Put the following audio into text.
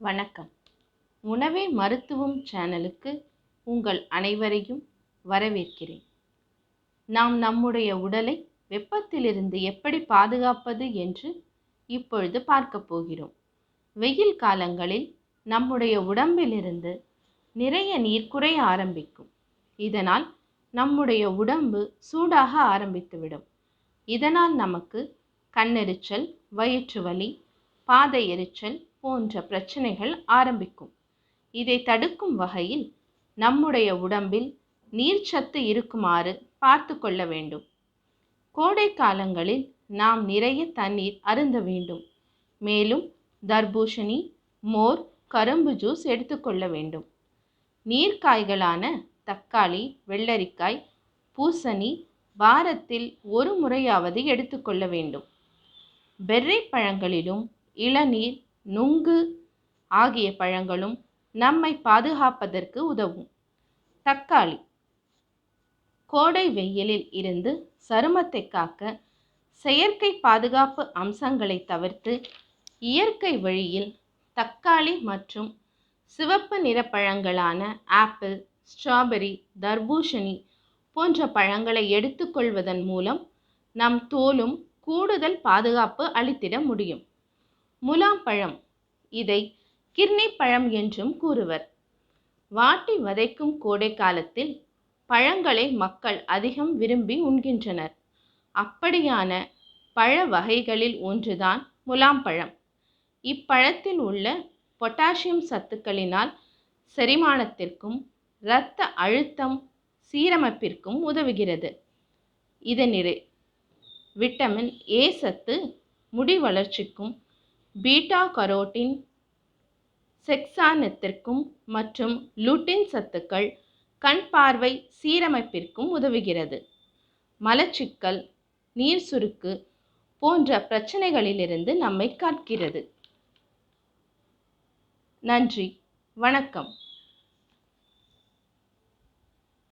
வணக்கம். உணவே மருத்துவம் சேனலுக்கு உங்கள் அனைவரையும் வரவேற்கிறேன். நாம் நம்முடைய உடலை வெப்பத்திலிருந்து எப்படி பாதுகாப்பது என்று இப்பொழுது பார்க்க போகிறோம். வெயில் காலங்களில் நம்முடைய உடம்பிலிருந்து நிறைய நீர் குறைய ஆரம்பிக்கும். இதனால் நம்முடைய உடம்பு சூடாக ஆரம்பித்துவிடும். இதனால் நமக்கு கண்ணெரிச்சல் வயிற்று வலி பாதை எரிச்சல் போன்ற பிரச்சனைகள் ஆரம்பிக்கும். இதை தடுக்கும் வகையில் நம்முடைய உடம்பில் நீர்ச்சத்து இருக்குமாறு பார்த்து கொள்ள வேண்டும். கோடை காலங்களில் நாம் நிறைய தண்ணீர் அருந்த வேண்டும். மேலும் தர்பூஷணி மோர் கரும்பு ஜூஸ் எடுத்துக்கொள்ள வேண்டும். நீர்க்காய்களான தக்காளி வெள்ளரிக்காய் பூசணி வாரத்தில் ஒரு முறையாவது எடுத்துக்கொள்ள வேண்டும். பெர்ரி பழங்களிலும் இளநீர் நுங்கு ஆகிய பழங்களும் நம்மை பாதுகாப்பதற்கு உதவும். தக்காளி. கோடை வெயிலில் இருந்து சருமத்தை காக்க செயற்கை பாதுகாப்பு அம்சங்களை தவிர்த்து இயற்கை வழியில் தக்காளி மற்றும் சிவப்பு நிற பழங்களான ஆப்பிள் ஸ்ட்ராபெரி தர்பூசணி போன்ற பழங்களை எடுத்துக்கொள்வதன் மூலம் நம் தோலும் கூடுதல் பாதுகாப்பு அளித்திட முடியும். முலாம் பழம் இதை கிர்னி பழம் என்றும் கூறுவர். வாட்டி வதைக்கும் கோடை காலத்தில் பழங்களை மக்கள் அதிகம் விரும்பி உண்கின்றனர். அப்படியான பழ வகைகளில் ஒன்றுதான் முலாம் பழம் இப்பழத்தில் உள்ள பொட்டாசியம் சத்துக்களினால் செரிமானத்திற்கும் இரத்த அழுத்தம் சீரமைப்பிற்கும் உதவுகிறது. இதனிரு விட்டமின் ஏ சத்து முடி வளர்ச்சிக்கும் பீட்டா கரோட்டின் செக்சானத்திற்கும் மற்றும் லுட்டின் சத்துக்கள் கண் பார்வை சீரமைப்பிற்கும் உதவுகிறது. மலச்சிக்கல் நீர் சுருக்கு போன்ற பிரச்சனைகளிலிருந்து நம்மை காக்கிறது. நன்றி வணக்கம்.